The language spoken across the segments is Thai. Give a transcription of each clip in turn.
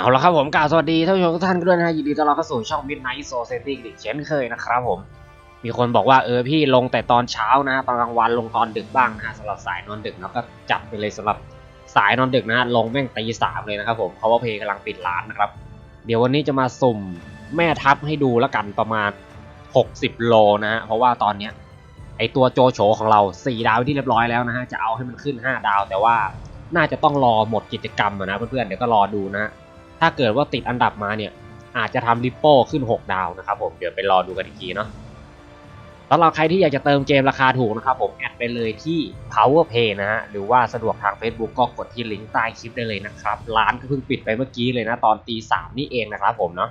เอาละครับผมกล่าวสวัสดีท่านผู้ชมทุกท่านด้วยนะฮะยินดีต้อนรับเข้าสู่ช่อง Midnight Society อีกเช่นเคยนะครับผม มีคนบอกว่าเออพี่ลงแต่ตอนเช้านะตอนกลางวันลงตอนดึกบ้างนะสำหรับสายนอนดึกเนาะก็จัดไปเลยสำหรับสายนอนดึกนะลงแม่งตีสามเลยนะครับผมเพราะว่าเพลงกำลังปิดร้านนะครับ เดี๋ยววันนี้จะมาสุ่มแม่ทัพให้ดูแล้วกันประมาณ 60 โลนะฮะเพราะว่าตอนเนี้ยไอตัวโจโฉของเรา 4 ดาวที่เรียบร้อยแล้วนะฮะจะเอาให้มันขึ้น 5 ดาว แต่ว่าน่าจะต้องรอหมดกิจกรรมอะนะเพื่อนๆเดี๋ยวก็รอดูนะฮะ ถ้าเกิดว่าติดอันดับมาเนี่ยอาจจะทำริปโป้ขึ้น 6 ดาวนะครับผมเดี๋ยวไปรอดูกันอีกทีเนาะสำหรับใครที่อยากจะเติมเกมราคาถูกนะครับผมแอดไปเลยที่ PowerPay นะฮะหรือว่าสะดวกทาง Facebook ก็กดที่ลิงก์ใต้คลิปได้เลยนะครับ ร้านก็เพิ่งปิดไปเมื่อกี้เลยนะ ตอนตีสามนี่เองนะครับผมเนาะ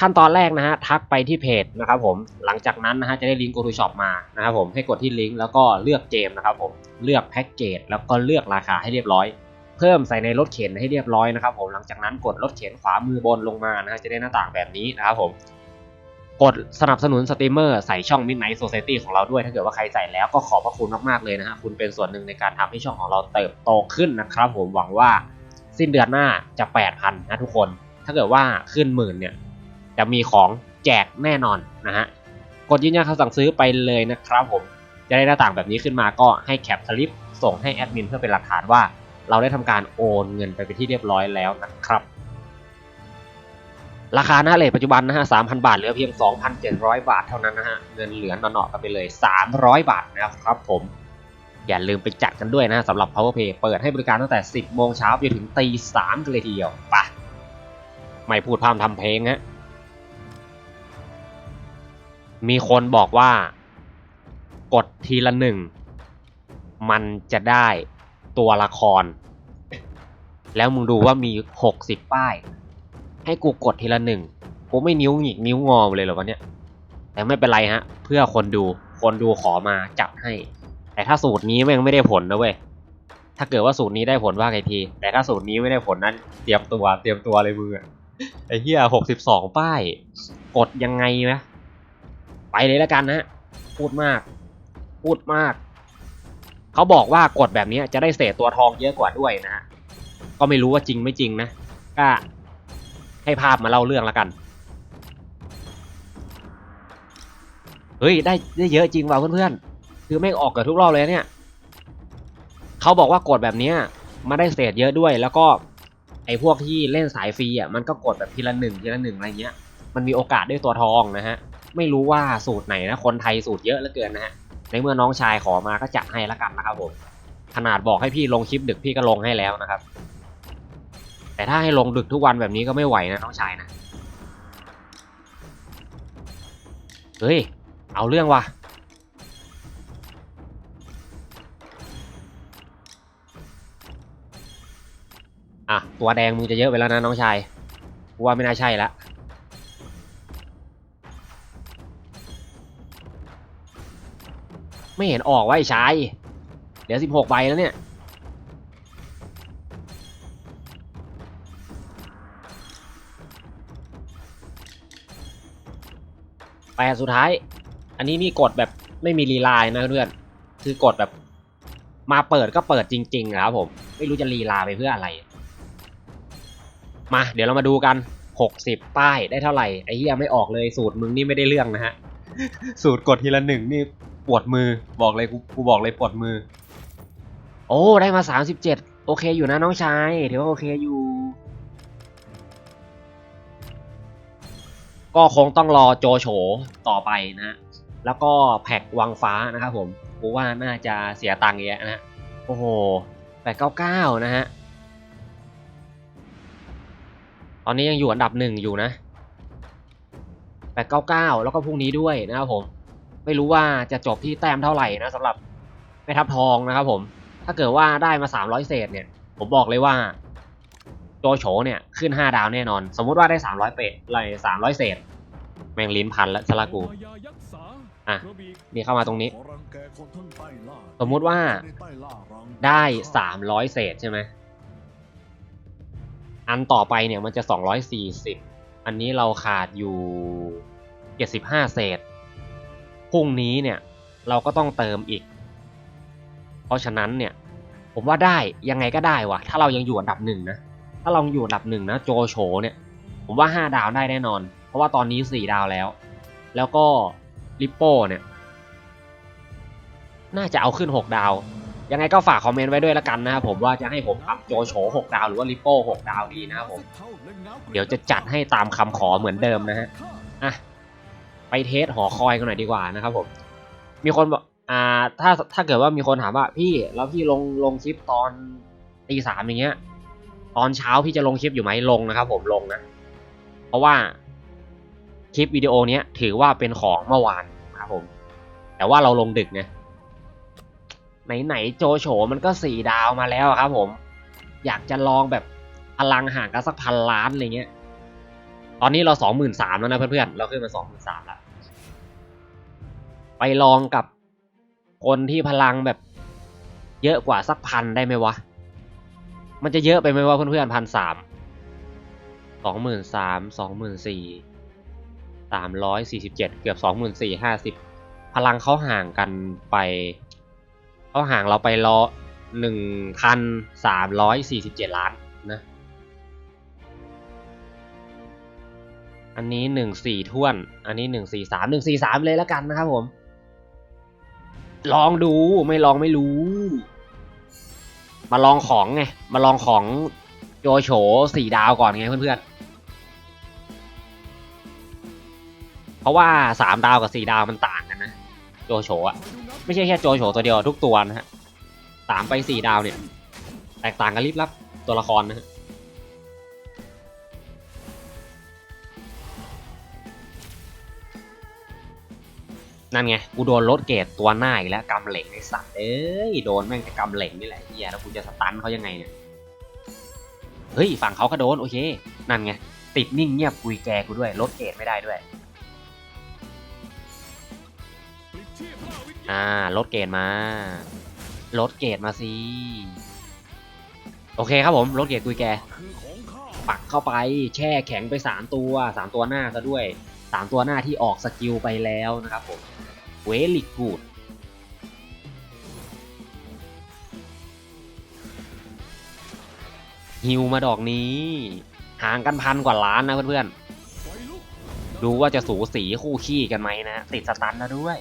ขั้นตอนแรกนะฮะทักไปที่เพจนะครับผมหลังจากนั้นนะฮะจะได้ลิงก์ Go to Shop มานะครับผมให้กดที่ลิงก์แล้วก็เลือกเกมนะครับผมเลือกแพ็กเกจแล้วก็เลือกราคาให้เรียบร้อย พิ่มใส่ในรถเข็นให้เรียบร้อยนะครับผมหลังจากนั้นกดรถเข็นขวามือบนลงมานะฮะจะได้หน้าต่างแบบนี้นะครับผมกดสนับสนุนสตรีมเมอร์ใส่ช่อง Midnight Society ของเราด้วย ถ้าเกิดว่าใครใส่แล้วก็ขอบพระคุณมากๆเลยนะฮะคุณเป็นส่วนหนึ่งในการทำให้ช่องของเราเติบโตขึ้นนะครับผมหวังว่าสิ้นเดือนหน้าจะ 8,000 นะทุกคน ถ้าเกิดว่าขึ้นหมื่นเนี่ยจะมีของแจกแน่นอนนะฮะกดยืนยันคำสั่งซื้อไปเลยนะครับผมจะได้หน้าต่างแบบนี้ขึ้นมาก็ให้แคปสลิปส่งให้แอดมินเพื่อเป็นหลักฐานว่า เราได้ทำการโอนเงินไปเป็นที่เรียบร้อยแล้วนะครับ ราคาหน้าเลทปัจจุบันนะฮะ 3,000 บาทเหลือเพียง 2,700 บาทเท่านั้นนะฮะ เงินเหลือหนอๆกันไปเลย 300 บาทนะครับผม อย่าลืมไปจัดกันด้วยนะสำหรับ PowerPay เปิดให้บริการตั้งแต่ 10 โมงเช้าจนถึงตี3กันเลยทีเดียวปะไม่พูดพร่ำทำเพลงฮะมีคนบอกว่ากดทีละหนึ่งมันจะได้ ตัวละคร แล้วมึงดูว่ามีหกสิบป้าย ให้กูกดทีละหนึ่งกูไม่นิ้วหงิกนิ้วงอเลยเหรอวะเนี่ย แต่ไม่เป็นไรฮะ เพื่อคนดูคนดูขอมาจับให้ แต่ถ้าสูตรนี้แม่งไม่ได้ผลนะเว้ยถ้าเกิดว่าสูตรนี้ได้ผลว่าไงที แต่ถ้าสูตรนี้ไม่ได้ผลนั้นเตรียมตัวเตรียมตัวเลยมือไอ้เหี้ยหกสิบสองป้าย กดยังไงนะไปเลยแล้วกันนะพูดมาก พูดมาก เขาบอกว่ากดแบบนี้จะได้เศษตัวทองเยอะกว่าด้วยนะ ก็ไม่รู้ว่าจริงไม่จริงนะ ก็ให้ภาพมาเล่าเรื่องแล้วกัน เฮ้ยได้ได้เยอะจริงว่ะเพื่อนๆ คือไม่ออกเกับทุกรอบเลยเนี่ย เขาบอกว่ากดแบบนี้มาได้เศษเยอะด้วย แล้วก็ไอ้พวกที่เล่นสายฟรีอะมันก็กดแบบทีละหนึ่งทีละหนึ่งอะไรเงี้ย มันมีโอกาสได้ตัวทองนะฮะ ไม่รู้ว่าสูตรไหนนะ คนไทยสูตรเยอะเหลือเกินนะฮะ ในเมื่อน้องชายขอมาก็จัดให้ล้วกันนะครับผม ขนาดบอกให้พี่ลงคลิปดึกพี่ก็ลงให้แล้วนะครับ แต่ถ้าให้ลงดึกทุกวันแบบนี้ก็ไม่ไหวนะน้องชายนะ เฮ้ย เอาเรื่องว่ะอะตัวแดงมึงจะเยอะไปแล้วนะน้องชายกูว่าไม่น่าใช่ละ ไม่เห็นออกว่าไอ้ชายเดี๋ยวสิบหกใบแล้วเนี่ยแปสุดท้าย อันนี้นี่กดแบบไม่มีรีไลน์นะเพื่อนคือกดแบบมาเปิดก็เปิดจริงๆนะครับผม ไม่รู้จะรีไลน์ไปเพื่ออะไร มา เดี๋ยวเรามาดูกันหกสิบป้ายได้เท่าไหร่ ไอ้เหี้ยไม่ออกเลยสูตรมึงนี่ไม่ได้เรื่องนะฮะ สูตรกดทีละหนึ่งนี่ ปวดมือบอกเลยกูกูบอกเลยปวดมือ โอ้ได้มาสามสิบเจ็ดโอเคอยู่นะน้องชายถือว่าโอเคอยู่ ก็คงต้องรอโจโฉต่อไปนะ แล้วก็แพ็กวังฟ้านะครับผมกูว่าน่าจะเสียตังค์เยอะนะโอ้โหแปดเก้าเก้านะฮะตอนนี้ยังอยู่อันดับหนึ่งอยู่นะแปดเก้าเก้าแล้วก็พรุ่งนี้ด้วยนะครับผม ไม่รู้ว่าจะจบที่แต้มเท่าไหร่นะสำหรับแม่ทัพทองนะครับผม ถ้าเกิดว่าได้มาสามร้อยเศษเนี่ย ผมบอกเลยว่าโจโฉเนี่ยขึ้นห้าดาวแน่นอน สมมุติว่าได้สามร้อยเปะอะไรสามร้อยเศษ แมงลิ้นพันแล้วสลากู อะ นี่เข้ามาตรงนี้ สมมุติว่าได้สามร้อยเศษใช่ไหม อันต่อไปเนี่ยมันจะสองร้อยสี่สิบอันนี้เราขาดอยู่เจ็ดสิบห้าเศษ พรุ่งนี้เนี่ยเราก็ต้องเติมอีก เพราะฉะนั้นเนี่ยผมว่าได้ยังไงก็ได้วะถ้าเรายังอยู่อันดับหนึ่งนะถ้าลองอยู่อันดับหนึ่งนะโจโฉเนี่ยผมว่าห้าดาวได้แน่นอน เพราะว่าตอนนี้สี่ดาวแล้ว แล้วก็ลิปโป้เนี่ยน่าจะเอาขึ้นหกดาว ยังไงก็ฝากคอมเมนต์ไว้ด้วยละกันนะครับผมว่าจะให้ผมอัพโจโฉหกดาวหรือว่าลิปโป้หกดาวดีนะครับผม เดี๋ยวจะจัดให้ตามคำขอเหมือนเดิมนะฮะอะ ไปเทสหอคอยกันหน่อยดีกว่านะครับผมมีคนบอกอ่าถ้าถ้าเกิดว่ามีคนถามว่าพี่แล้วพี่ลงลงคลิปตอนตีสามอย่างเงี้ย ตอนเช้าพี่จะลงคลิปอยู่ไหมลงนะครับ ผมลงนะ เพราะว่าคลิปวิดีโอเนี้ย ถือว่าเป็นของเมื่อวานครับผม แต่ว่าเราลงดึกไงไหนๆโจโฉมันก็สี่ดาวมาแล้วครับ ผม อยากจะลองแบบพลังห่างกันสักพันล้านอะไรเงี้ย ตอนนี้เราสองหมื่นสามแล้วนะเพื่อนๆ เราขึ้นมาสองหมื่นสามแล้ว ไปลองกับคนที่พลังแบบเยอะกว่าสักพันได้ไหมวะ มันจะเยอะไปไหมวะเพื่อนๆพันสามสองหมื่นสามสองหมื่นสี่สามร้อยสี่สิบเจ็ดเกือบสองหมื่นสี่ห้าสิบพลังเขาห่างกันไปเขาห่างเราไปรอหนึ่งพันสามร้อยสี่สิบเจ็ดล้านนะ อันนี้หนึ่งสี่ท่วน อันนี้หนึ่งสี่สามหนึ่งสี่สามเลยแล้วกันนะครับผม ลองดูไม่ลองไม่รู้ มาลองของไง มาลองของโจโฉสี่ดาวก่อนไงเพื่อนๆ เพราะว่าสามดาวกับสี่ดาวมันต่างกันนะโจโฉอะไม่ใช่แค่โจโฉตัวเดียวทุกตัวนะฮะสามไปสี่ดาวเนี่ย แตกต่างกันลิบลับตัวละครนะฮะ นั่นไง กูโดนรถเกตตัวหน้าอีกแล้วกำเหล็กไอ้สัตว์เอ้ย โดนแม่งแต่กำเหล็กนี่แหละเฮียแล้วกูจะสตันเขายังไงเนี่ย เฮ้ย ฝั่งเขาก็โดน โอเค นั่นไง ติดนิ่งเงียบกุยแกกูด้วยรถเกตไม่ได้ด้วย อ่ารถเกตมารถเกตมาสิ โอเคครับผมรถเกตกุยแก ปักเข้าไป แช่แข็งไปสามตัวสามตัวหน้าซะด้วยสามตัวหน้าที่ออกสกิลไปแล้วนะครับผม เวลิกูดฮิวมาดอกนี้ ห่างกันพันกว่าล้านนะเพื่อนๆ ดูว่าจะสูสีคู่ขี้กันไหมนะติดสตันแล้วด้วย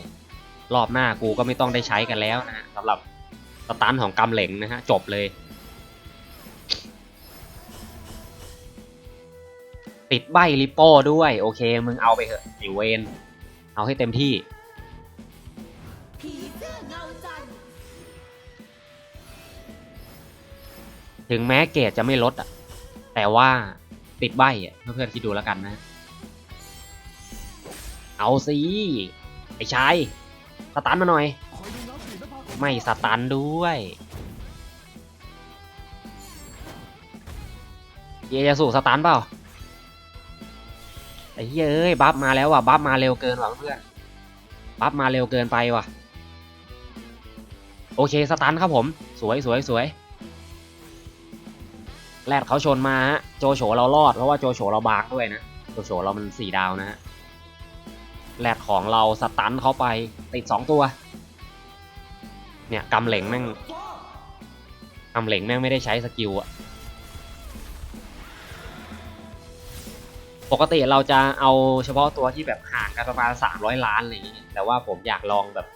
รอบหน้ากูก็ไม่ต้องได้ใช้กันแล้วนะสำหรับสตันของกำเหลงนะฮะ จบเลย ติดใบลิปโป้ด้วย โอเค มึงเอาไปเถอะไอเวน เอาให้เต็มที่ ถึงแม้เกรดจะไม่ลดอะ แต่ว่าติดใบอะเพื่อนๆคิดดูแล้วกันนะ เอาสิไอ้ชายสตันมาหน่อย ไม่สตันด้วย เยจะสู่สตันเปล่าไอ้เหี้ยเอ้ยบัฟมาแล้วว่ะบัฟมาเร็วเกินว่ะเพื่อนบัฟมาเร็วเกินไปว่ะ โอเคสตันครับผม สวยสวยสวย แรดเขาชนมาฮะโจโฉเรารอดเพราะว่าโจโฉเราบางด้วยนะโจโฉเรามันสี่ดาวนะฮะแรดของเราสตันเขาไปติดสองตัว เนี่ยกำเหลงแม่งกำเหลงแม่งไม่ได้ใช้สกิลอะปกติเราจะเอาเฉพาะตัวที่แบบห่างกันประมาณสามร้อยล้านอะไรอย่างเงี้ยแต่ว่าผมอยากลองแบบ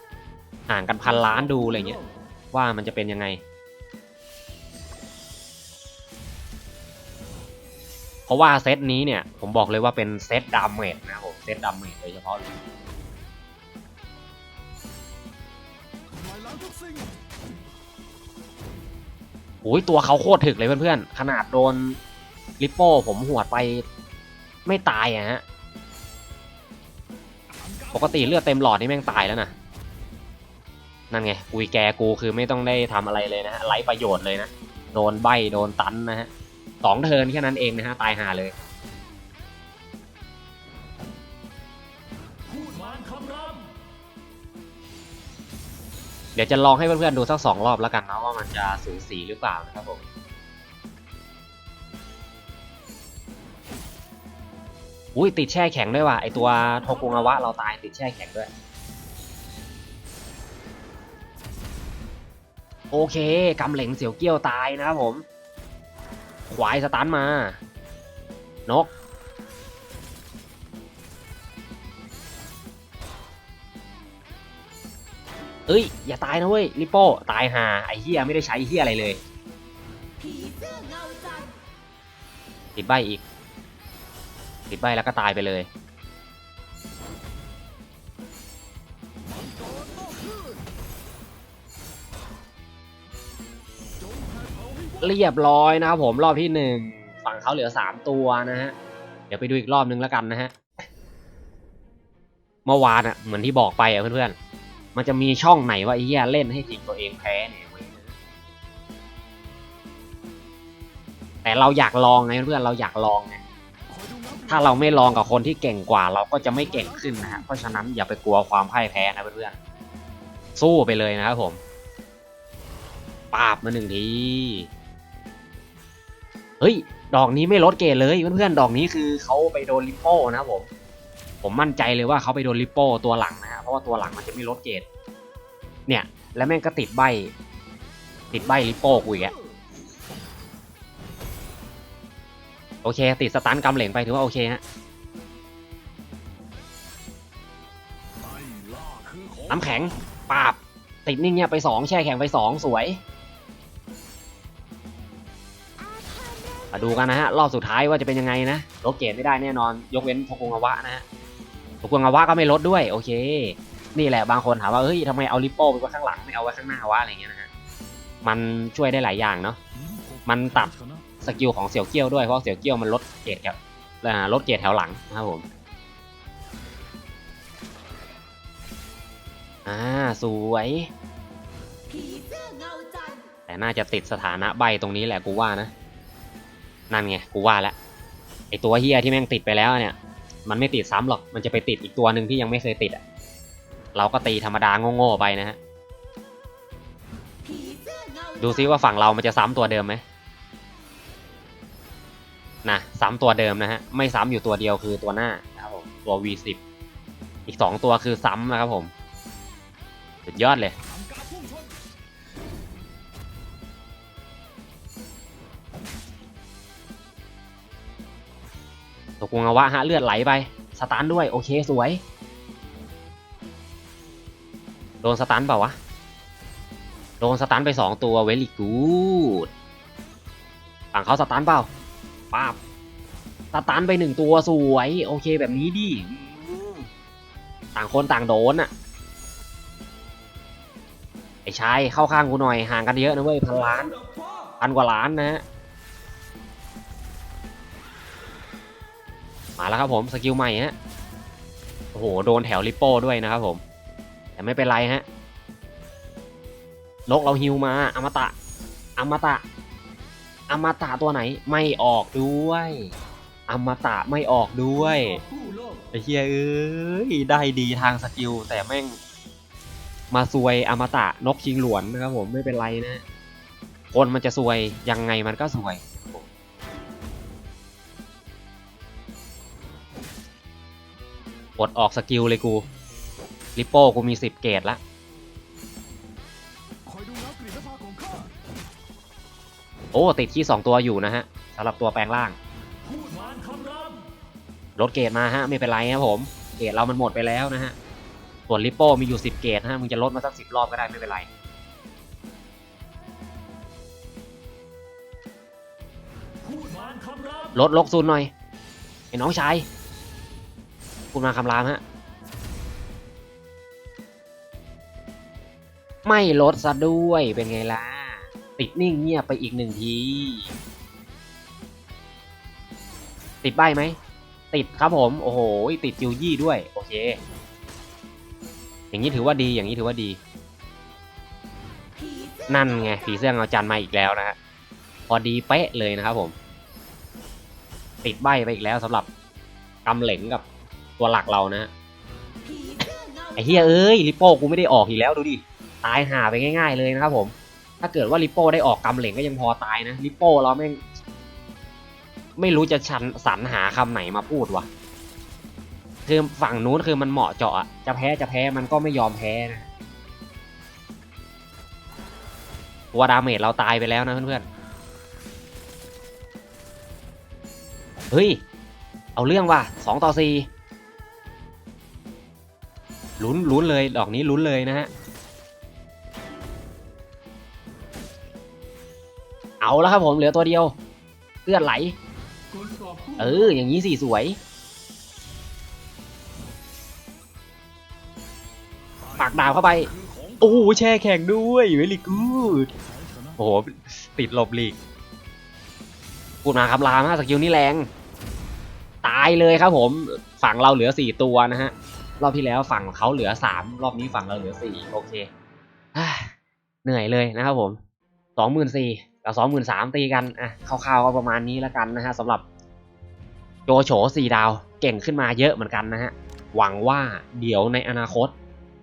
ห่างกันพันล้านดูอะไรเงี้ยว่ามันจะเป็นยังไง เพราะว่าเซตนี้เนี่ย ผมบอกเลยว่าเป็นเซตดาเมจนะผมเซตดาเมจโดยเฉพาะเลยโอ้ยตัวเขาโคตรถึกเลยเพื่อนๆ ขนาดโดนลิปโป้ผมหวดไปไม่ตายอะฮะ ปกติเลือดเต็มหลอดนี่แม่งตายแล้วนะนั่นไงกุยแกกูคือไม่ต้องได้ทำอะไรเลยนะฮะไร้ประโยชน์เลยนะ โดนใบโดนตันนะฮะ สองเทินแค่นั้นเองนะฮะ ตายหาเลย เดี๋ยวจะลองให้เพื่อนๆดูสักสองรอบแล้วกันนะว่ามันจะสูสีหรือเปล่านะครับผมอุ้ยติดแช่แข็งด้วยว่ะไอตัวโทกุงาวะเราตายติดแช่แข็งด้วย โอเคกำเหลงเสียวเกี้ยวตายนะครับผม ควายสตาร์นมา นก เอ้ย อย่าตายนะเว้ยลิปโป้ ตายหาไอ้เฮียไม่ได้ใช้เฮียอะไรเลย ติดใบอีก ติดใบแล้วก็ตายไปเลย เรียบร้อยนะครับผมรอบที่หนึ่งฝั่งเขาเหลือสามตัวนะฮะ เดี๋ยวไปดูอีกรอบนึงแล้วกันนะฮะ เมื่อวานอะเหมือนที่บอกไปอะเพื่อนๆ มันจะมีช่องไหนว่าไอ้เหี้ยเล่นให้ทีมตัวเองแพ้เนี่ยเว้แต่เราอยากลองไงเพื่อนเราอยากลองไงถ้าเราไม่ลองกับคนที่เก่งกว่า เราก็จะไม่เก่งขึ้นนะฮะเพราะฉะนั้นอย่าไปกลัวความพ่ายแพ้นะเพื่อนๆสู้ไปเลยนะครับผมปาบมาหนึ่งที เฮ้ย ดอกนี้ไม่ลดเกรดเลยเพื่อนๆ ดอกนี้คือเขาไปโดนลิปโป้นะผม ผมมั่นใจเลยว่าเขาไปโดนลิปโป้ตัวหลังนะฮะเพราะว่าตัวหลังมันจะไม่ลดเกรดเนี่ย แล้วแม่งก็ติดใบ ติดใบลิปโป้กูอีกอะโอเค ติดสตันกำเหลงไปถือว่าโอเคฮะน้ำแข็งปาบ ติดนิ่งเนี่ยไปสองแช่แข็งไปสองสวย มาดูกันนะฮะรอบสุดท้ายว่าจะเป็นยังไงนะลดเกรดไม่ได้แน่นอน ยกเว้นทกุงาวะนะฮะทกุงาวะก็ไม่ลดด้วยโอเค นี่แหละบางคนถามว่าเฮ้ยทำไมเอาลิปโป้ไปไว้ข้างหลังไม่เอาไว้ข้างหน้าวะอะไรเงี้ยนะฮะมันช่วยได้หลายอย่างเนาะมันตัดสกิลของเสี่ยวเกี้ยวด้วยเพราะเสี่ยวเกี้ยวมันลดเกรดครับลดเกรดแถวหลังนะครับผมอ่าสวยแต่น่าจะติดสถานะใบตรงนี้แหละกูว่านะ นั่นไงกูว่าแล้วไอตัวเฮียที่แม่งติดไปแล้วเนี่ย มันไม่ติดซ้ำหรอกมันจะไปติดอีกตัวหนึ่งที่ยังไม่เคยติดอะเราก็ตีธรรมดาโง่ๆไปนะฮะดูซิว่าฝั่งเรามันจะซ้ำตัวเดิมไหมนะซ้ำตัวเดิมนะฮะไม่ซ้ำอยู่ตัวเดียวคือตัวหน้านะครับผมตัว V10 อีกสองตัวคือซ้ำนะครับผมสุดยอดเลย ตกวงอวะฮะเลือดไหลไป สตันด้วยโอเคสวย โดนสตันเปล่าวะ โดนสตันไปสองตัวเวลี่กูดฝั่งเขาสตันเปล่าป้าบสตันไปหนึ่งตัวสวย โอเคแบบนี้ดิต่างคนต่างโดนอะไอ้ชายเข้าข้างกูหน่อยห่างกันเยอะนะเว้ยพันล้านพันกว่าล้านนะฮะ แล้วครับผมสกิลใหม่ฮะโอ้โหโดนแถวลิปโป้ด้วยนะครับผม แต่ไม่เป็นไรฮะนกเราฮิวมาอมตะอมตะอมตะตัวไหนไม่ออกด้วยอมตะไม่ออกด้วยไอ้เฮียเอ้ยได้ดีทางสกิลแต่แม่ง มาซวยอมตะนกชิงหลวนนะครับผมไม่เป็นไรนะคนมันจะซวยยังไงมันก็ซวย กดออกสกิลเลยกู ลิปโป้กูมีสิบเกตละคอยดูน้ำกลิ่นน้ำพาของข้าโอ้ ติดที่สองตัวอยู่นะฮะสำหรับตัวแปลงร่าง ลดเกรดมาฮะ ไม่เป็นไรครับผม เกรดเรามันหมดไปแล้วนะฮะ ส่วนลิปโป้มีอยู่สิบเกรดนะฮะ มึงจะลดมาสักสิบรอบก็ได้ไม่เป็นไรพูดมานคำรามลดลกซูนหน่อยไอ้น้องชาย คุณมาคำรามฮะ ไม่ลดซะด้วยเป็นไงล่ะ ติดนิ่งเงียบไปอีกหนึ่งที ติดใบไหม ติดครับผม โอ้โห ติดจิวยี่ด้วย โอเค อย่างนี้ถือว่าดีอย่างนี้ถือว่าดี นั่นไงผีเสื้อเงาจันทร์มาอีกแล้วนะฮะพอดีเป๊ะเลยนะครับผม ติดใบไปอีกแล้วสำหรับกำเหล็งกับ ตัวหลักเรานะไอ้เฮียเอ้ยลิโป้กูไม่ได้ออกอีกแล้วดูดิตายหาไปง่าย ๆเลยนะครับผมถ้าเกิดว่าลิโป้ได้ออกกำเหล็งก็ยังพอตายนะลิโป้เราแม่งไม่รู้จะชันสรรหาคำไหนมาพูดวะคือฝั่งนู้นคือมันเหมาะเจาะอะจะแพ้จะแพ้มันก็ไม่ยอมแพ้นะตัวดาเมจเราตายไปแล้วนะเพื่อนเฮ้ย เอาเรื่องว่ะสองต่อสี่ ลุ้นลุ้นเลยดอกนี้ลุ้นเลยนะฮะเอาแล้วครับผมเหลือตัวเดียวเลือดไหล เออ อย่างนี้สิสวย ปากดาวเข้าไป โอ้แช่แข่งด้วยเวลิกูดโอ้โห ติดหลบหลีกพูดมาครับลามากสกิลนี่แรง ตายเลยครับผม ฝั่งเราเหลือสี่ตัวนะฮะ รอบที่แล้วฝั่งเขาเหลือสามรอบนี้ฝั่งเราเหลือสี่โอเคอเหนื่อยเลยนะครับผมสองหมื่นสี่กับสองหมื่นสามตีกันอะคร่าวๆก็ประมาณนี้แล้วกันนะฮะสำหรับโจโฉสี่ดาวเก่งขึ้นมาเยอะเหมือนกันนะฮะหวังว่าเดี๋ยวในอนาคต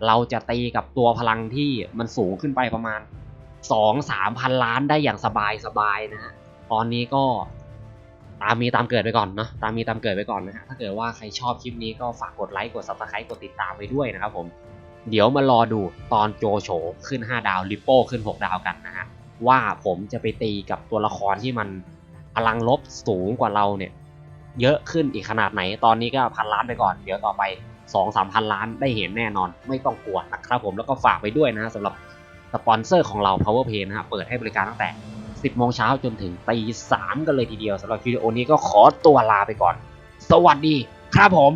เราจะตีกับตัวพลังที่มันสูงขึ้นไปประมาณสองสามพันล้านได้อย่างสบายสบายนะฮะตอนนี้ก็ ตามมีตามเกิดไปก่อนเนาะตามมีตามเกิดไปก่อนนะฮะถ้าเกิดว่าใครชอบคลิปนี้ก็ฝากกดไลค์กด subscribe กดติดตามไปด้วยนะครับผมเดี๋ยวมารอดูตอนโจโฉขึ้น 5 ดาวลิปโป้ขึ้น 6 ดาวกันนะฮะว่าผมจะไปตีกับตัวละครที่มันพลังลบสูงกว่าเราเนี่ย เยอะขึ้นอีกขนาดไหนตอนนี้ก็พันล้านไปก่อน เดี๋ยวต่อไป2 3พันล้านได้เห็นแน่นอน ไม่ต้องกลัวนะครับผมแล้วก็ฝากไปด้วยนะสำหรับสปอนเซอร์ของเรา PowerPay นะฮะเปิดให้บริการตั้งแต่ 10โมงเช้าจนถึงตีสามกันเลยทีเดียวสำหรับวิดีโอนี้ก็ขอตัวลาไปก่อน สวัสดีครับผม